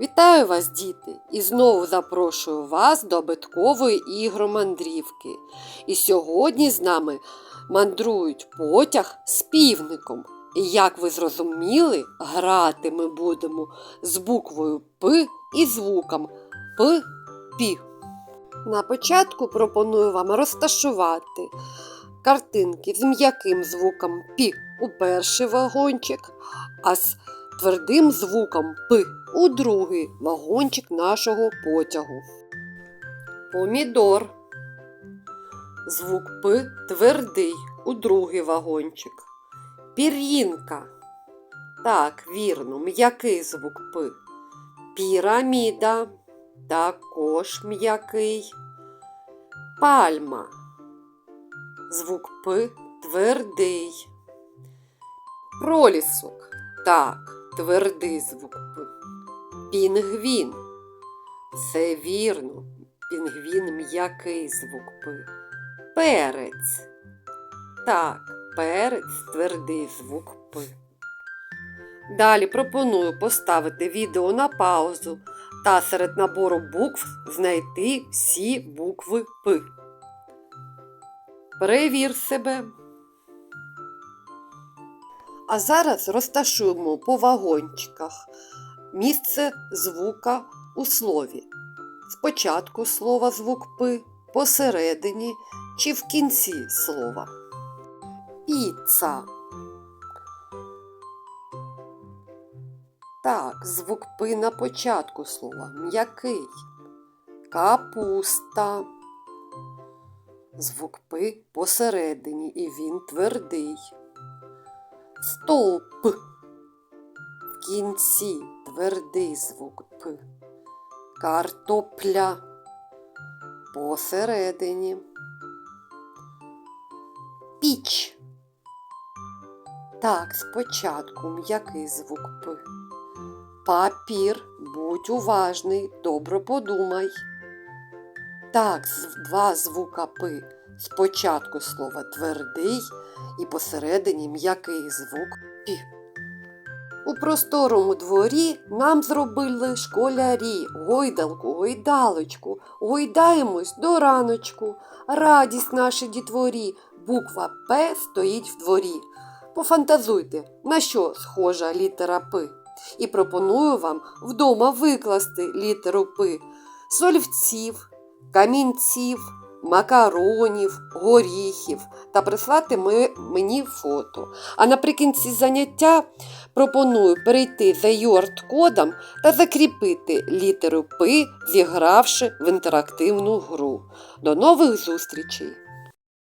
Вітаю вас, діти! І знову запрошую вас до абиткової ігромандрівки. І сьогодні з нами мандрують потяг з півником. І як ви зрозуміли, грати ми будемо з буквою П і звуком П Пі. На початку пропоную вам розташувати картинки з м'яким звуком Пі у перший вагончик, а з твердим звуком П у другий вагончик нашого потягу. Помідор. Звук П твердий у другий вагончик. Пір'їнка. Так, вірно, м'який звук П. Піраміда. Також м'який. Пальма. Звук П твердий. Пролісок. Так, твердий звук. Пінгвін. Це вірно. Пінгвін м'який звук П. Перець. Так, перець твердий звук П. Далі пропоную поставити відео на паузу та серед набору букв знайти всі букви П. Перевір себе. А зараз розташуємо по вагончиках місце звука у слові. Спочатку слова звук П, посередині чи в кінці слова. Піца. Так, звук П на початку слова м'який. Капуста. Звук П посередині і він твердий. Стовп. В кінці твердий звук П. Картопля посередині. Піч. Так, спочатку м'який звук П. Папір, будь уважний, добре подумай. Так, два звука П. Спочатку слова твердий і посередині м'який звук Пі. У просторому дворі нам зробили школярі гойдалку, гойдалочку, гойдаємось до раночку. Радість нашій дітворі, буква П стоїть в дворі. Пофантазуйте, на що схожа літера П. І пропоную вам вдома викласти літеру П сольвців, камінців, макаронів, горіхів та прислати мені фото. А наприкінці заняття пропоную перейти за UART-кодом та закріпити літеру П, зігравши в інтерактивну гру. До нових зустрічей!